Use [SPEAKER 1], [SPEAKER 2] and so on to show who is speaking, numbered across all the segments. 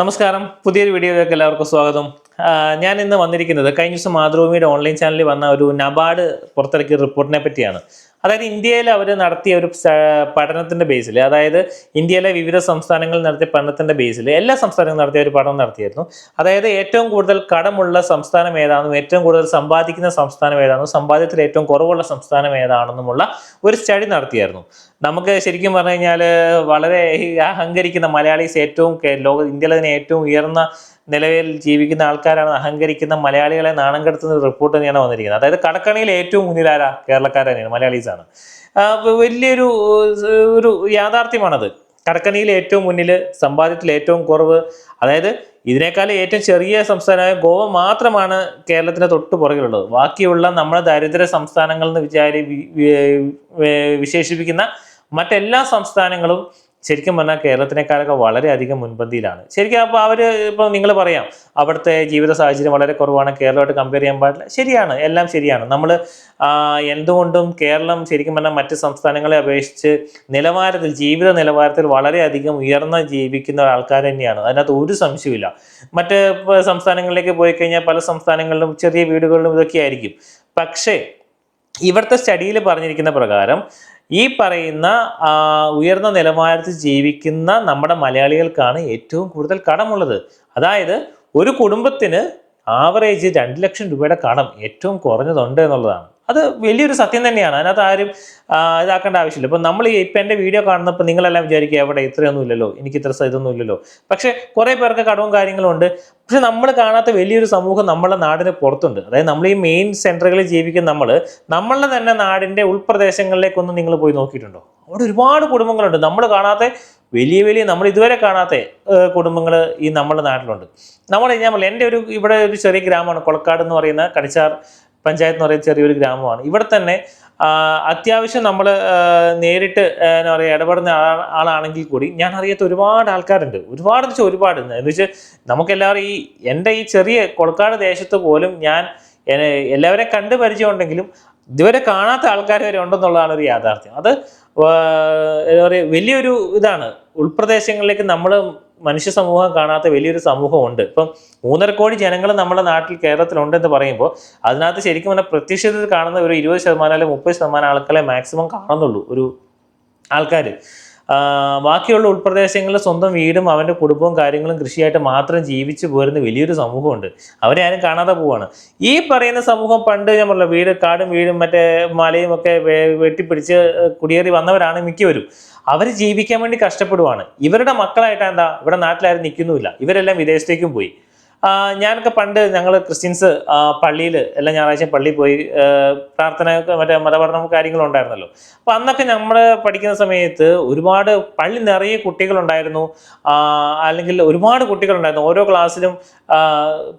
[SPEAKER 1] നമസ്കാരം. പുതിയൊരു വീഡിയോയിലേക്ക് എല്ലാവർക്കും സ്വാഗതം. ഞാൻ ഇന്ന് വന്നിരിക്കുന്നത് കഴിഞ്ഞ ദിവസം മാതൃഭൂമിയുടെ ഓൺലൈൻ ചാനലിൽ വന്ന ഒരു നബാർഡ് പുറത്തിറക്കിയ റിപ്പോർട്ടിനെ പറ്റിയാണ്. അതായത് ഇന്ത്യയിൽ അവർ നടത്തിയ ഒരു പഠനത്തിന്റെ ബേസിൽ അതായത് ഇന്ത്യയിലെ വിവിധ സംസ്ഥാനങ്ങളിൽ നടത്തിയ പഠനത്തിന്റെ ബേസിൽ എല്ലാ സംസ്ഥാനങ്ങളും നടത്തിയ ഒരു പഠനം നടത്തിയിരുന്നു അതായത് ഏറ്റവും കൂടുതൽ കടമുള്ള സംസ്ഥാനം ഏതാണെന്നും ഏറ്റവും കൂടുതൽ സമ്പാദിക്കുന്ന സംസ്ഥാനം ഏതാണെന്നും സമ്പാദ്യത്തിൽ ഏറ്റവും കുറവുള്ള സംസ്ഥാനം ഏതാണെന്നുമുള്ള ഒരു സ്റ്റഡി നടത്തിയായിരുന്നു. നമുക്ക് ശരിക്കും പറഞ്ഞു കഴിഞ്ഞാൽ വളരെ അഹങ്കരിക്കുന്ന മലയാളീസ് ഏറ്റവും ലോക ഇന്ത്യയിലെ തന്നെ ഏറ്റവും ഉയർന്ന നിലവിൽ ജീവിക്കുന്ന ആൾക്കാരാണ് അഹങ്കരിക്കുന്ന മലയാളികളെ നാണം കെടുത്തുന്ന റിപ്പോർട്ട് തന്നെയാണ് വന്നിരിക്കുന്നത്. അതായത് കടക്കണിയിൽ ഏറ്റവും മുന്നിലാരാ കേരളക്കാർ തന്നെയാണ് മലയാളീസാണ്. വലിയൊരു ഒരു യാഥാർത്ഥ്യമാണത്. കടക്കണിയിൽ ഏറ്റവും മുന്നിൽ സമ്പാദ്യത്തിൽ ഏറ്റവും കുറവ് അതായത് ഇതിനേക്കാൾ ഏറ്റവും ചെറിയ സംസ്ഥാനമായ ഗോവ മാത്രമാണ് കേരളത്തിന് തൊട്ട് പുറകിലുള്ളത്. ബാക്കിയുള്ള നമ്മുടെ ദരിദ്ര സംസ്ഥാനങ്ങൾ എന്ന് വിചാരി വിശേഷിപ്പിക്കുന്ന മറ്റെല്ലാ സംസ്ഥാനങ്ങളും ശരിക്കും പറഞ്ഞാൽ കേരളത്തിനേക്കാളൊക്കെ വളരെയധികം മുൻപന്തിയിലാണ്. ശരിക്കും അപ്പോൾ അവർ ഇപ്പോൾ നിങ്ങൾ പറയാം അവിടുത്തെ ജീവിത സാഹചര്യം വളരെ കുറവാണ് കേരളമായിട്ട് കമ്പയർ ചെയ്യാൻ പാടില്ല. ശരിയാണ് എല്ലാം ശരിയാണ്. നമ്മൾ എന്തുകൊണ്ടും കേരളം ശരിക്കും പറഞ്ഞാൽ മറ്റ് സംസ്ഥാനങ്ങളെ അപേക്ഷിച്ച് നിലവാരത്തിൽ ജീവിത നിലവാരത്തിൽ വളരെയധികം ഉയർന്ന ജീവിക്കുന്ന ആൾക്കാർ തന്നെയാണ്. അതിനകത്ത് ഒരു സംശയമില്ല മറ്റ് സംസ്ഥാനങ്ങളിലേക്ക് പോയി കഴിഞ്ഞാൽ പല സംസ്ഥാനങ്ങളിലും ചെറിയ വീടുകളിലും ഇതൊക്കെ ആയിരിക്കും. പക്ഷേ ഇവിടുത്തെ സ്റ്റഡിയിൽ പറഞ്ഞിരിക്കുന്ന പ്രകാരം ഈ പറയുന്ന ഉയർന്ന നിലവാരത്തിൽ ജീവിക്കുന്ന നമ്മുടെ മലയാളികൾക്കാണ് ഏറ്റവും കൂടുതൽ കടമുള്ളത്. അതായത് ഒരു കുടുംബത്തിന് ആവറേജ് രണ്ട് ലക്ഷം രൂപയുടെ കടം ഏറ്റവും കുറഞ്ഞതുണ്ട് എന്നുള്ളതാണ്. അത് വലിയൊരു സത്യം തന്നെയാണ്. അതിനകത്ത് ആരും ഇതാക്കേണ്ട ആവശ്യമില്ല. ഇപ്പം നമ്മൾ ഇപ്പം എന്റെ വീഡിയോ കാണുന്നപ്പോൾ നിങ്ങളെല്ലാം വിചാരിക്കുക എവിടെ ഇത്രയൊന്നും ഇല്ലല്ലോ? എനിക്ക് ഇത്ര ഇതൊന്നും ഇല്ലല്ലോ? പക്ഷേ കുറേ പേർക്ക് കടവും കാര്യങ്ങളും ഉണ്ട്. പക്ഷെ നമ്മൾ കാണാത്ത വലിയൊരു സമൂഹം നമ്മളെ നാടിന് പുറത്തുണ്ട്. അതായത് നമ്മൾ ഈ മെയിൻ സെന്ററുകളിൽ ജീവിക്കുന്ന നമ്മൾ നമ്മളുടെ തന്നെ നാടിന്റെ ഉൾപ്രദേശങ്ങളിലേക്കൊന്നും നിങ്ങൾ പോയി നോക്കിയിട്ടുണ്ടോ? അവിടെ ഒരുപാട് കുടുംബങ്ങളുണ്ട്. നമ്മൾ കാണാത്ത വലിയ വലിയ നമ്മൾ ഇതുവരെ കാണാത്ത കുടുംബങ്ങൾ ഈ നമ്മുടെ നാട്ടിലുണ്ട്. നമ്മൾ ഞാൻ എന്റെ ഒരു ഇവിടെ ഒരു ചെറിയ ഗ്രാമമാണ്. കൊളക്കാട് എന്ന് പറയുന്ന കടിച്ചാർ പഞ്ചായത്ത് എന്ന് പറയുന്ന ചെറിയൊരു ഗ്രാമമാണ്. ഇവിടെ തന്നെ അത്യാവശ്യം നമ്മൾ നേരിട്ട് എന്താ പറയുക ഇടപെടുന്ന ആളാ- ആളാണെങ്കിൽ കൂടി ഞാൻ അറിയാത്ത ഒരുപാട് ആൾക്കാരുണ്ട്. ഒരുപാട് എന്ന് വെച്ചാൽ ഒരുപാട്. എന്ന് വെച്ചാൽ നമുക്കെല്ലാവരും ഈ എന്റെ ഈ ചെറിയ കൊളക്കാട് ദേശത്ത് പോലും ഞാൻ എല്ലാവരെയും കണ്ട് പരിചയമുണ്ടെങ്കിലും ഇതുവരെ കാണാത്ത ആൾക്കാർ വരെ ഉണ്ടെന്നുള്ളതാണ് ഒരു യാഥാർത്ഥ്യം. അത് എന്താ പറയുക വലിയൊരു ഇതാണ്. ഉൾപ്രദേശങ്ങളിലേക്ക് നമ്മൾ മനുഷ്യ സമൂഹം കാണാത്ത വലിയൊരു സമൂഹമുണ്ട്. ഇപ്പം മൂന്നര കോടി ജനങ്ങൾ നമ്മുടെ നാട്ടിൽ കേരളത്തിലുണ്ടെന്ന് പറയുമ്പോൾ അതിനകത്ത് ശരിക്കും പറഞ്ഞാൽ പ്രത്യക്ഷത്തിൽ കാണുന്ന ഒരു ഇരുപത് ശതമാനം അല്ലെങ്കിൽ മുപ്പത് ശതമാനം ആൾക്കാരെ മാക്സിമം കാണുന്നുള്ളൂ ഒരു ആൾക്കാർ ബാക്കിയുള്ള ഉൾപ്രദേശങ്ങളിൽ സ്വന്തം വീടും അവന്റെ കുടുംബവും കാര്യങ്ങളും കൃഷിയായിട്ട് മാത്രം ജീവിച്ചു പോരുന്ന വലിയൊരു സമൂഹമുണ്ട്. അവരെ ആരും കാണാതെ പോവാണ്. ഈ പറയുന്ന സമൂഹം പണ്ട് ഞാൻ പറഞ്ഞ വീട് കാടും വീടും മറ്റേ മലയും ഒക്കെ വെട്ടിപ്പിടിച്ച് കുടിയേറി വന്നവരാണ് മിക്കവരും. അവർ ജീവിക്കാൻ വേണ്ടി കഷ്ടപ്പെടുവാണ്. ഇവരുടെ മക്കളായിട്ട് എന്താ ഇവിടെ നാട്ടിലാരും നിൽക്കുന്നുമില്ല. ഇവരെല്ലാം വിദേശത്തേക്കും പോയി. ഞാനൊക്കെ പണ്ട് ഞങ്ങൾ ക്രിസ്ത്യൻസ് പള്ളിയിൽ എല്ലാ ഞായറാഴ്ചയും പള്ളിയിൽ പോയി പ്രാർത്ഥന മറ്റേ മതപഠനം കാര്യങ്ങളും ഉണ്ടായിരുന്നല്ലോ അപ്പം അന്നൊക്കെ നമ്മൾ പഠിക്കുന്ന സമയത്ത് ഒരുപാട് പള്ളി നിറയെ കുട്ടികളുണ്ടായിരുന്നു. അല്ലെങ്കിൽ ഒരുപാട് കുട്ടികളുണ്ടായിരുന്നു. ഓരോ ക്ലാസ്സിലും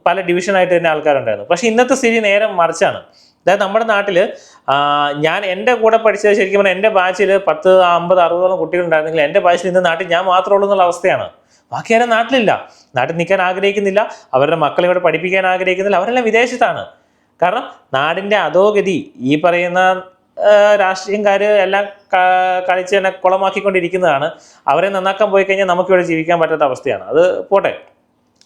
[SPEAKER 1] പല ഡിവിഷനായിട്ട് തന്നെ ആൾക്കാരുണ്ടായിരുന്നു. പക്ഷേ ഇന്നത്തെ സ്ഥിതി നേരെ മറിച്ചാണ്. അതായത് നമ്മുടെ നാട്ടിൽ ഞാൻ എന്റെ കൂടെ പഠിച്ചത് ശരിക്കും പറഞ്ഞാൽ എന്റെ ബാച്ചിൽ പത്ത് അമ്പത് അറുപതോളം കുട്ടികളുണ്ടായിരുന്നെങ്കിൽ എന്റെ ബാച്ചിൽ ഇന്ന് നാട്ടിൽ ഞാൻ മാത്രമേ ഉള്ളൂ എന്നുള്ള അവസ്ഥയാണ്. ബാക്കി ആരും നാട്ടിലില്ല. നാട്ടിൽ നിൽക്കാൻ ആഗ്രഹിക്കുന്നില്ല. അവരുടെ മക്കളെ ഇവിടെ പഠിപ്പിക്കാൻ ആഗ്രഹിക്കുന്നില്ല. അവരെല്ലാം വിദേശത്താണ്. കാരണം നാടിന്റെ അധോഗതി ഈ പറയുന്ന രാഷ്ട്രീയക്കാർ എല്ലാം കളിച്ച് തന്നെ കുളമാക്കിക്കൊണ്ടിരിക്കുന്നതാണ്. അവരെ നന്നാക്കാൻ പോയി കഴിഞ്ഞാൽ നമുക്കിവിടെ ജീവിക്കാൻ പറ്റാത്ത അവസ്ഥയാണ്. അത് പോട്ടെ.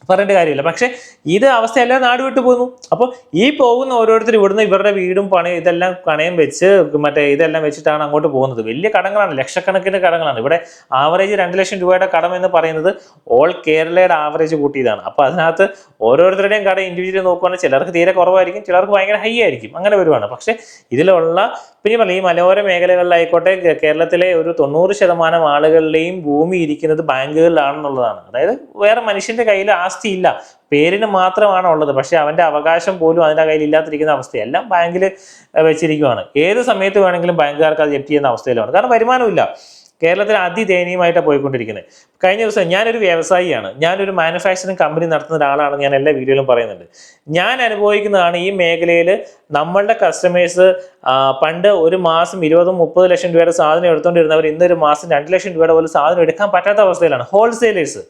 [SPEAKER 1] പറയേണ്ട കാര്യമില്ല. പക്ഷേ ഇത് അവസ്ഥയെല്ലാം നാട് വിട്ടു പോകുന്നു അപ്പോൾ ഈ പോകുന്ന ഓരോരുത്തർ ഇവിടുന്ന് ഇവരുടെ വീടും പണി ഇതെല്ലാം കണയും വെച്ച് മറ്റേ ഇതെല്ലാം വെച്ചിട്ടാണ് അങ്ങോട്ട് പോകുന്നത്. വലിയ കടങ്ങളാണ് ലക്ഷക്കണക്കിന് കടങ്ങളാണ്. ഇവിടെ ആവറേജ് രണ്ട് ലക്ഷം രൂപയുടെ കടം എന്ന് പറയുന്നത് ഓൾ കേരളയുടെ ആവറേജ് കൂട്ടിയതാണ്. അപ്പോൾ അതിനകത്ത് ഓരോരുത്തരുടെയും കട ഇൻഡിവിജ്വലി നോക്കുകയാണെങ്കിൽ ചിലർക്ക് തീരെ കുറവായിരിക്കും ചിലർക്ക് ഭയങ്കര ഹൈ ആയിരിക്കും. അങ്ങനെ വരുവാണ്. പക്ഷേ ഇതിലുള്ള പിന്നെ പറഞ്ഞ ഈ മലയോര മേഖലകളിലായിക്കോട്ടെ കേരളത്തിലെ ഒരു തൊണ്ണൂറ് ശതമാനം ആളുകളുടെയും ഭൂമി ഇരിക്കുന്നത് ബാങ്കുകളിലാണെന്നുള്ളതാണ്. അതായത് വേറെ മനുഷ്യന്റെ കയ്യിൽ ആസ്തി ഇല്ല പേരിന് മാത്രമാണ് ഉള്ളത്. പക്ഷേ അവന്റെ അവകാശം പോലും അതിന്റെ കയ്യിൽ ഇല്ലാതിരിക്കുന്ന അവസ്ഥ എല്ലാം ബാങ്കിൽ വെച്ചിരിക്കുകയാണ് ഏത് സമയത്ത് വേണമെങ്കിലും ബാങ്കുകാർക്ക് അത് ജപ്തി ചെയ്യുന്ന അവസ്ഥയിലാണ്. കാരണം വരുമാനമില്ല കേരളത്തിൽ അതിദയനീയമായിട്ടാണ് പോയിക്കൊണ്ടിരിക്കുന്നത്. കഴിഞ്ഞ ദിവസം ഞാനൊരു വ്യവസായിയാണ്. ഞാനൊരു മാനുഫാക്ചറിങ് കമ്പനി നടത്തുന്ന ഒരാളാണെന്ന് ഞാൻ എല്ലാ വീഡിയോയിലും പറയുന്നുണ്ട്. ഞാൻ അനുഭവിക്കുന്നതാണ് ഈ മേഖലയിൽ നമ്മളുടെ കസ്റ്റമേഴ്സ് പണ്ട് ഒരു മാസം ഇരുപതും മുപ്പത് ലക്ഷം രൂപയുടെ സാധനം എടുത്തുകൊണ്ടിരുന്നവർ ഇന്നൊരു മാസം രണ്ട് ലക്ഷം രൂപയുടെ പോലും സാധനം എടുക്കാൻ പറ്റാത്ത അവസ്ഥയിലാണ്. ഹോൾസെയിലേഴ്സ്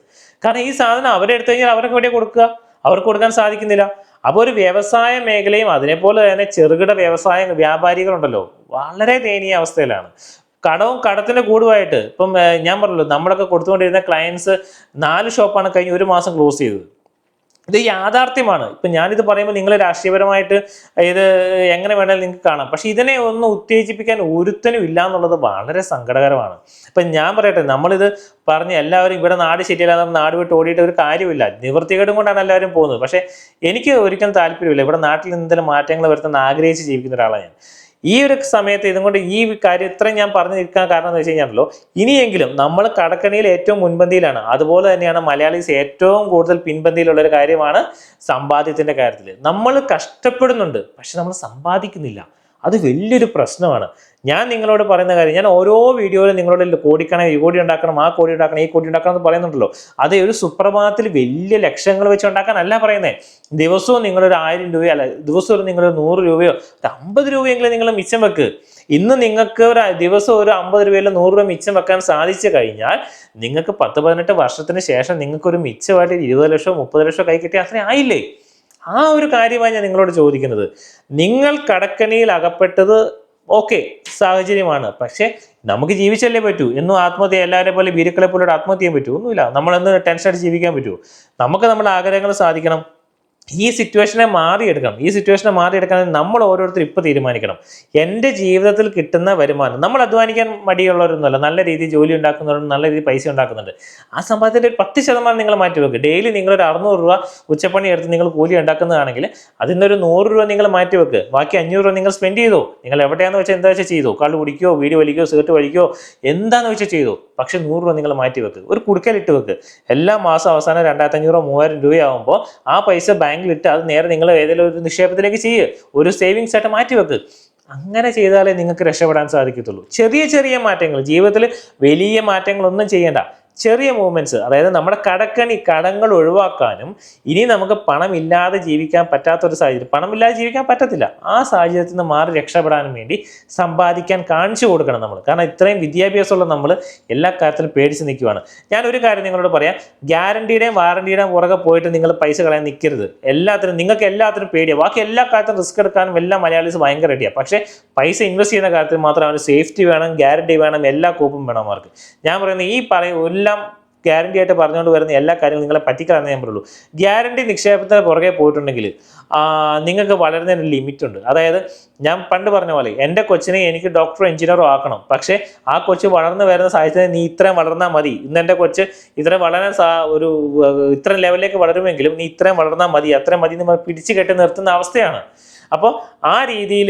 [SPEAKER 1] കാരണം ഈ സാധനം അവരെടുത്തു കഴിഞ്ഞാൽ അവർക്ക് എവിടെ കൊടുക്കുക? അവർക്ക് കൊടുക്കാൻ സാധിക്കുന്നില്ല. അപ്പോൾ ഒരു വ്യവസായ മേഖലയും അതിനെപ്പോലെ തന്നെ ചെറുകിട വ്യവസായ വ്യാപാരികളുണ്ടല്ലോ. വളരെ ദയനീയ അവസ്ഥയിലാണ്. കടവും കടത്തിന്റെ കൂടുമായിട്ട് ഇപ്പം ഞാൻ പറഞ്ഞല്ലോ നമ്മളൊക്കെ കൊടുത്തുകൊണ്ടിരുന്ന ക്ലയൻസ് നാല് ഷോപ്പാണ് കഴിഞ്ഞ് ഒരു മാസം ക്ലോസ് ചെയ്തത്. ഇത് യാഥാർത്ഥ്യമാണ്. ഇപ്പം ഞാനിത് പറയുമ്പോൾ നിങ്ങൾ രാഷ്ട്രീയപരമായിട്ട് ഇത് എങ്ങനെ വേണമെങ്കിലും നിങ്ങൾക്ക് കാണാം. പക്ഷേ ഇതിനെ ഒന്ന് ഉത്തേജിപ്പിക്കാൻ ഒരുത്തനും ഇല്ല എന്നുള്ളത് വളരെ സങ്കടകരമാണ്. ഇപ്പം ഞാൻ പറയട്ടെ നമ്മളിത് പറഞ്ഞ് എല്ലാവരും ഇവിടെ നാട് ശരിയല്ല നമ്മൾ നാട് വിട്ട് ഓടിയിട്ട് ഒരു കാര്യമില്ല നിവൃത്തികേടും കൊണ്ടാണ് എല്ലാവരും പോകുന്നത്. പക്ഷേ എനിക്ക് ഒരിക്കലും താല്പര്യമില്ല. ഇവിടെ നാട്ടിൽ എന്തെങ്കിലും മാറ്റങ്ങൾ വരുത്താൻ ആഗ്രഹിച്ച് ജീവിക്കുന്ന ഒരാളാണ് ഞാൻ. ഈ ഒരു സമയത്ത് ഇതും കൊണ്ട് ഈ കാര്യം ഇത്രയും ഞാൻ പറഞ്ഞു നിൽക്കാൻ കാരണം എന്ന് വെച്ച് കഴിഞ്ഞാണല്ലോ ഇനിയെങ്കിലും നമ്മൾ കടക്കണിയിൽ ഏറ്റവും മുൻപന്തിയിലാണ്. അതുപോലെ തന്നെയാണ് മലയാളീസ് ഏറ്റവും കൂടുതൽ പിൻപന്തിയിലുള്ള ഒരു കാര്യമാണ് സമ്പാദ്യത്തിന്റെ കാര്യത്തിൽ നമ്മൾ കഷ്ടപ്പെടുന്നുണ്ട് പക്ഷെ നമ്മൾ സമ്പാദിക്കുന്നില്ല. അത് വലിയൊരു പ്രശ്നമാണ്. ഞാൻ നിങ്ങളോട് പറയുന്ന കാര്യം ഞാൻ ഓരോ വീഡിയോയിലും നിങ്ങളോട് കോടിക്കണം ഈ കോടി ഉണ്ടാക്കണം ആ കോടി ഉണ്ടാക്കണം ഈ കോടി ഉണ്ടാക്കണം എന്ന് പറയുന്നുണ്ടല്ലോ. അത് ഒരു സുപ്രഭാതത്തിൽ വലിയ ലക്ഷങ്ങൾ വെച്ച് ഉണ്ടാക്കാനല്ല പറയുന്നത് ദിവസവും നിങ്ങളൊരു ആയിരം രൂപയോ അല്ല ദിവസവും നിങ്ങളൊരു നൂറ് രൂപയോ അമ്പത് രൂപയെങ്കിലും നിങ്ങൾ മിച്ചം വെക്ക്. ഇന്ന് നിങ്ങൾക്ക് ഒരു ദിവസം ഒരു അമ്പത് രൂപയിൽ നൂറ് രൂപ മിച്ചം വെക്കാൻ സാധിച്ചു കഴിഞ്ഞാൽ നിങ്ങൾക്ക് പത്ത് പതിനെട്ട് വർഷത്തിന് ശേഷം നിങ്ങൾക്കൊരു മിച്ചമായിട്ട് ഇരുപത് ലക്ഷമോ മുപ്പത് ലക്ഷമോ കൈ കിട്ടിയാൽ അത്രയും ആയില്ലേ? ആ ഒരു കാര്യമാണ് ഞാൻ നിങ്ങളോട് ചോദിക്കുന്നത്. നിങ്ങൾ കടക്കണിയിൽ അകപ്പെട്ടത് ഓക്കെ സാഹചര്യമാണ്. പക്ഷേ നമുക്ക് ജീവിച്ചല്ലേ പറ്റൂ. എന്നും ആത്മഹത്യ എല്ലാവരെ പോലെ ബീരുക്കളെ പോലെ ആത്മഹത്യ ചെയ്യാൻ പറ്റൂ. ഒന്നുമില്ല. നമ്മളെന്ന് ടെൻഷൻ അടിച്ച് ജീവിക്കാൻ പറ്റുമോ നമുക്ക് നമ്മുടെ ആഗ്രഹങ്ങൾ സാധിക്കണം. ഈ സിറ്റുവേഷനെ മാറിയെടുക്കണം. ഈ സിറ്റുവേഷനെ മാറിയെടുക്കാൻ നമ്മൾ ഓരോരുത്തർ ഇപ്പോൾ തീരുമാനിക്കണം. എന്റെ ജീവിതത്തിൽ കിട്ടുന്ന വരുമാനം നമ്മൾ അധ്വാനിക്കാൻ മടിയുള്ളവരൊന്നുമല്ല. നല്ല രീതിയിൽ ജോലി ഉണ്ടാക്കുന്നവരും നല്ല രീതിയിൽ പൈസ ഉണ്ടാക്കുന്നുണ്ട്. ആ സമ്പാദ്യത്തിന്റെ ഒരു പത്ത് ശതമാനം നിങ്ങൾ മാറ്റി വെക്കുക ഡെയിലി നിങ്ങളൊരു അറുന്നൂറ് രൂപ ഉച്ചപ്പണി എടുത്ത് നിങ്ങൾ കൂലി ഉണ്ടാക്കുന്നതാണെങ്കിൽ അതിൽ നിന്നൊരു നൂറ് രൂപ നിങ്ങൾ മാറ്റി വെക്കുക ബാക്കി അഞ്ഞൂറ് രൂപ നിങ്ങൾ സ്പെൻഡ് ചെയ്തോ. നിങ്ങൾ എവിടെയാണെന്ന് വെച്ചാൽ എന്താ വെച്ചാൽ ചെയ്തോ. കള്ളു കുടിക്കോ വീട് വലിക്കോ സിഗരറ്റ് വലിക്കോ എന്താണെന്ന് വെച്ചാൽ ചെയ്തോ. പക്ഷെ നൂറ് രൂപ നിങ്ങൾ മാറ്റി വെക്കുക ഒരു കുടുക്കലിട്ട് വെക്കുക എല്ലാ മാസം അവസാനം രണ്ടായിരത്തി അഞ്ഞൂറോ മൂവായിരം രൂപയാകുമ്പോൾ ആ പൈസ ബാങ്കിലിട്ട് അത് നേരെ നിങ്ങൾ ഏതെങ്കിലും ഒരു നിക്ഷേപത്തിലേക്ക് ചെയ്യുക ഒരു സേവിങ്സ് ആയിട്ട് മാറ്റി വെക്കുക അങ്ങനെ ചെയ്താലേ നിങ്ങൾക്ക് രക്ഷപ്പെടാൻ സാധിക്കത്തുള്ളൂ. ചെറിയ ചെറിയ മാറ്റങ്ങൾ. ജീവിതത്തിൽ വലിയ മാറ്റങ്ങളൊന്നും ചെയ്യേണ്ട. ചെറിയ മൂവ്മെന്റ്സ് അതായത് നമ്മുടെ കടക്കണി കടങ്ങൾ ഒഴിവാക്കാനും ഇനി നമുക്ക് പണമില്ലാതെ ജീവിക്കാൻ പറ്റാത്തൊരു സാഹചര്യം പണമില്ലാതെ ജീവിക്കാൻ പറ്റത്തില്ല. ആ സാഹചര്യത്തിൽ നിന്ന് മാറി രക്ഷപ്പെടാനും വേണ്ടി സമ്പാദിക്കാൻ കാണിച്ചു കൊടുക്കണം നമ്മൾ. കാരണം ഇത്രയും വിദ്യാഭ്യാസമുള്ള നമ്മൾ എല്ലാ കാര്യത്തിലും പേടിച്ച് നിൽക്കുവാണ്. ഞാൻ ഒരു കാര്യം നിങ്ങളോട് പറയാം. ഗ്യാരണ്ടിയുടെയും വാറണ്ടിയുടെയും പുറകെ പോയിട്ട് നിങ്ങൾ പൈസ കളയാൻ നിൽക്കരുത്. എല്ലാത്തിനും നിങ്ങൾക്ക് എല്ലാത്തിനും പേടിയാണ് ബാക്കി എല്ലാ കാര്യത്തിലും റിസ്ക് എടുക്കാനും എല്ലാ മലയാളീസ് ഭയങ്കര റെഡിയാണ് പക്ഷേ പൈസ ഇൻവെസ്റ്റ് ചെയ്യുന്ന കാര്യത്തിൽ മാത്രം അവന് സേഫ്റ്റി വേണം ഗ്യാരണ്ടി വേണം എല്ലാ കൂപ്പും വേണം അവർക്ക്. ഞാൻ പറയുന്നത് ഈ പറയും എല്ലാം ഗ്യാരണ്ടി ആയിട്ട് പറഞ്ഞുകൊണ്ട് വരുന്ന എല്ലാ കാര്യങ്ങളും നിങ്ങളെ പറ്റിക്കളാന്ന് ഞാൻ പറയുള്ളൂ. ഗ്യാരണ്ടി നിക്ഷേപത്തിന് പുറകെ പോയിട്ടുണ്ടെങ്കിൽ നിങ്ങൾക്ക് വളരുന്നതിന് ലിമിറ്റ് ഉണ്ട്. അതായത് ഞാൻ പണ്ട് പറഞ്ഞ പോലെ എന്റെ കൊച്ചിനെ എനിക്ക് ഡോക്ടറോ എഞ്ചിനീയറോ ആക്കണം. പക്ഷേ ആ കൊച്ച് വളർന്നു വരുന്ന സാഹചര്യത്തിൽ നീ ഇത്രയും വളർന്നാൽ മതി. ഇന്ന് എന്റെ കൊച്ച് ഇത്രയും വളരാൻ സാ ഒരു ഇത്ര ഇത്രയും ലെവലിലേക്ക് വളരുമെങ്കിലും നീ ഇത്രയും വളർന്നാൽ മതി. അത്രയും മതി എന്ന് പിടിച്ചു കെട്ടി നിർത്തുന്ന അവസ്ഥയാണ്. അപ്പോൾ ആ രീതിയിൽ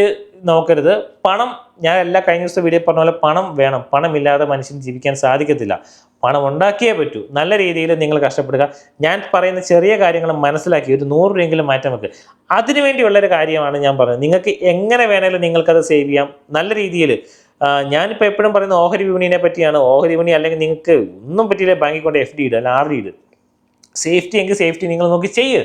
[SPEAKER 1] നോക്കരുത്. പണം ഞാൻ എല്ലാ കഴിഞ്ഞ ദിവസത്തെ വീഡിയോ പറഞ്ഞ പോലെ പണം വേണം. പണമില്ലാതെ മനുഷ്യന് ജീവിക്കാൻ സാധിക്കത്തില്ല. പണം ഉണ്ടാക്കിയേ പറ്റൂ. നല്ല രീതിയിൽ നിങ്ങൾ കഷ്ടപ്പെടുക. ഞാൻ പറയുന്ന ചെറിയ കാര്യങ്ങൾ മനസ്സിലാക്കി ഒരു നൂറ് രൂപയെങ്കിലും മാറ്റം വെക്കുക അതിനു വേണ്ടിയുള്ളൊരു കാര്യമാണ് ഞാൻ പറയുന്നത് നിങ്ങൾക്ക് എങ്ങനെ വേണേലും നിങ്ങൾക്കത് സേവ് ചെയ്യാം. നല്ല രീതിയിൽ ഞാനിപ്പോൾ എപ്പോഴും പറയുന്ന ഓഹരി വിപണിയെ പറ്റിയാണ്. ഓഹരി വിപണി അല്ലെങ്കിൽ നിങ്ങൾക്ക് ഒന്നും പറ്റിയില്ല ബാങ്കിൽ കൊണ്ട് എഫ് ഡി ഇടുക അല്ല ആർ ഡി ഇടുക സേഫ്റ്റി എങ്കിൽ സേഫ്റ്റി നിങ്ങൾ നോക്കി ചെയ്യ്.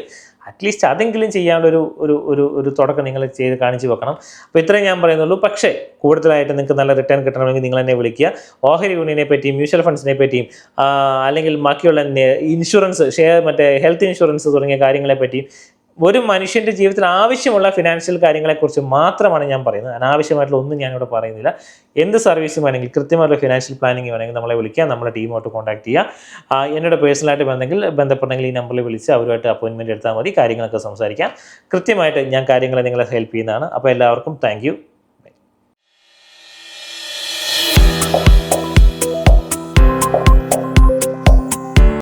[SPEAKER 1] അറ്റ്ലീസ്റ്റ് അതെങ്കിലും ചെയ്യാനുള്ളൊരു ഒരു ഒരു ഒരു തുടക്കം നിങ്ങൾ ചെയ്ത് കാണിച്ചു വെക്കണം. അപ്പോൾ ഇത്രയും ഞാൻ പറയുന്നുള്ളൂ. പക്ഷേ കൂടുതലായിട്ട് നിങ്ങൾക്ക് നല്ല റിട്ടേൺ കിട്ടണമെങ്കിൽ നിങ്ങൾ എന്നെ വിളിക്കുക. ഓഹരി യൂണിയനെ പറ്റിയും മ്യൂച്വൽ ഫണ്ട്സിനെ പറ്റിയും അല്ലെങ്കിൽ ബാക്കിയുള്ള ഇൻഷുറൻസ് ഷെയർ മറ്റേ ഹെൽത്ത് ഇൻഷുറൻസ് തുടങ്ങിയ കാര്യങ്ങളെ പറ്റിയും ഒരു മനുഷ്യന്റെ ജീവിതത്തിൽ ആവശ്യമുള്ള ഫിനാൻഷ്യൽ കാര്യങ്ങളെക്കുറിച്ച് മാത്രമാണ് ഞാൻ പറയുന്നത്. അനാവശ്യമായിട്ടുള്ള ഒന്നും ഞാനിവിടെ പറയുന്നില്ല. എന്ത് സർവീസും വേണമെങ്കിൽ കൃത്യമായിട്ടുള്ള ഫിനാൻഷ്യൽ പ്ലാനിങ് വേണമെങ്കിൽ നമ്മളെ വിളിക്കുക നമ്മുടെ ടീമായിട്ട് കോൺടാക്ട് ചെയ്യുക. എന്നോട് പേഴ്സണലായിട്ട് ബന്ധമെങ്കിൽ ബന്ധപ്പെട്ടെങ്കിൽ ഈ നമ്പറിൽ വിളിച്ച് അവരുമായിട്ട് അപ്പോയിൻമെന്റ് എടുത്താൽ മതി കാര്യങ്ങളൊക്കെ സംസാരിക്കാം. കൃത്യമായിട്ട് ഞാൻ കാര്യങ്ങളെ നിങ്ങളെ ഹെൽപ്പ് ചെയ്യുന്നതാണ്. അപ്പോൾ എല്ലാവർക്കും താങ്ക്